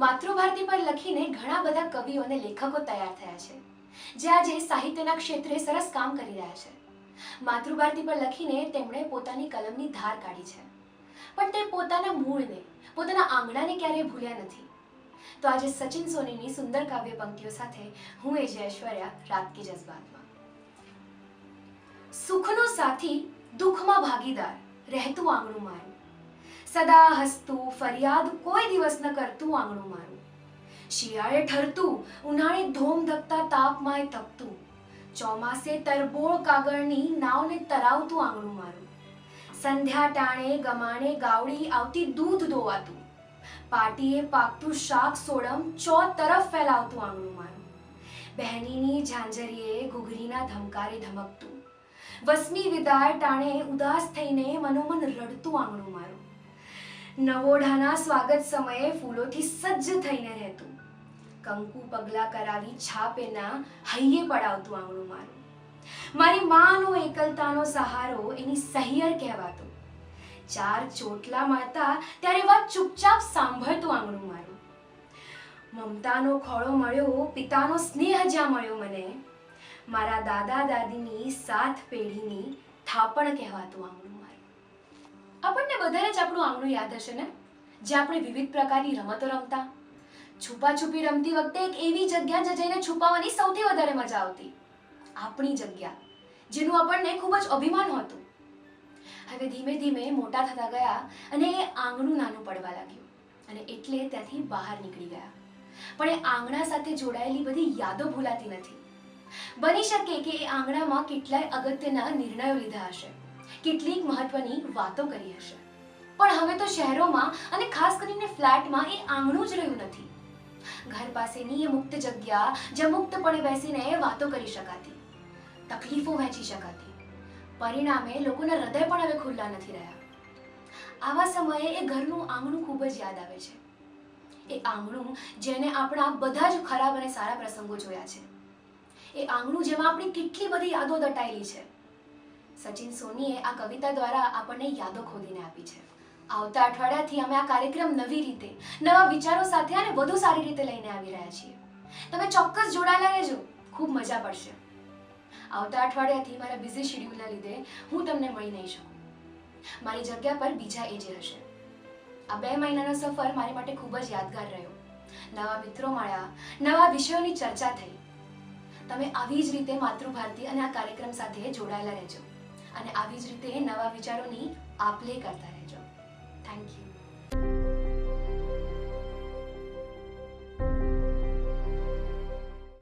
માતૃભારતી પર લખીને ઘણા બધા કવિઓ અને લેખકો તૈયાર થયા છે, જે આજે સાહિત્યના ક્ષેત્રે સરસ કામ કરી રહ્યા છે. માતૃભારતી પર લખીને તેમણે પોતાની કલમની ધાર કાઢી છે. પણ તે પોતાના મૂળને, પોતાના આંગણાને ક્યારેય ભૂલ્યા નથી. તો આજે સચિન સોનીની સુંદર કાવ્ય પંક્તિઓ સાથે હું એ જે ઐશ્વર્યા રાત કી જજ્બાતમાં સુખનો સાથી, દુઃખમાં ભાગીદાર, રહેતું આંગણું મારું. સદા હસતું ફરિયાદ કોઈ દિવસ ન કરતું આંગણું મારું. શિયાળે ઠરતું, ઉનાળે ધોમ ધકતા તાપમાંય તપતું. ચોમાસે તરબોળ કાગળની નાવને તરાવતું આંગણું મારું. સંધ્યા ટાણે ગમાણે ગાવડી આવતી દૂધ ધોવાતું. પાટીએ પાકતું શાક સોડમ ચો તરફ ફેલાવતું આંગણું મારું. બહેનીની ઝાંઝરીએ ઘૂઘરીના ધમકારે ધમકતું. વસની વિદાય ટાણે ઉદાસ થઈને મનોમન રડતું આંગણું મારું. નવોઢાના સ્વાગત સમયે ફૂલોથી સજ્જ થઈને રહેતું. કંકુ પગલા કરાવી છાપેના હૈયે પડાવતું આંગણું મારું. મારી માનો એકલતાનો સહારો એની સહિયર કહેવાતો. ચાર ચોટલા માતા ત્યારે વાત ચૂપચાપ સાંભળતું આંગણું મારું. મમતાનો ખોળો મળ્યો, પિતાનો સ્નેહ જ્યાં મળ્યો મને, મારા દાદા દાદીની સાત પેઢીની થાપણ કહેવાતું આંગણું મારું. બધાને જ આપણું આંગણું યાદ હશે ને? જે આપણે વિવિધ પ્રકારની રમતો રમતા. છુપાછુપી રમતી વખતે એક એવી જગ્યા જે જઈને છુપાવવાની સૌથી વધારે મજા આવતી. આપણી જગ્યા, જેનું આપણને ખૂબ જ અભિમાન હતું. હવે ધીમે ધીમે મોટા થતા ગયા અને એ આંગણું નાનું પડવા લાગ્યું અને એટલે ત્યાંથી બહાર નીકળી ગયા. પણ એ આંગણા સાથે જોડાયેલી બધી યાદો ભૂલાતી નથી. બની શકે કે એ આંગણામાં કેટલાય અગત્યના નિર્ણયો લીધા હશે. કેટલીક મહત્વની વાતો કરી હશે. પણ હવે તો શહેરોમાં અને ખાસ કરીને ફ્લેટમાં એ આંગણું જ રહ્યું નથી. ઘર પાસેની એ મુક્ત જગ્યા, જ્યાં મુક્તપણે બેસીને વાતો કરી શકાતી, તકલીફો વહેંચી શકાતી, પરિણામે લોકોના હૃદય પણ હવે ખુલ્લા નથી રહ્યા. આવા સમયે એ ઘરનું આંગણું ખૂબ જ યાદ આવે છે. એ આંગણું જેને આપણા બધા જ ખરાબ અને સારા પ્રસંગો જોયા છે. એ આંગણું જેમાં આપણી કેટલી બધી યાદો દટાયેલી છે. સચિન સોનીએ આ કવિતા દ્વારા આપણને યાદો ખોદીને આપી છે. આવતા અઠવાડિયાથી અમે આ કાર્યક્રમ નવી રીતે, નવા વિચારો સાથે અને વધુ સારી રીતે લઈને આવી રહ્યા છીએ. તમે ચોક્કસ જોડાયેલા રહેજો. ખૂબ મજા પડશે. આવતા અઠવાડિયાથી મારા બિઝી શેડ્યુલના લીધે હું તમને મળી નહીં શકું. મારી જગ્યા પર બીજા એજે હશે આ બે મહિનાનો સફર મારી માટે ખૂબ જ યાદગાર રહ્યો. નવા મિત્રો મળ્યા, નવા વિષયોની ચર્ચા થઈ. તમે આવી જ રીતે માતૃભારતી અને આ કાર્યક્રમ સાથે જોડાયેલા રહેજો. અને આવી જ રીતે નવા વિચારોની આપ લે કરતા રહેજો. Thank you.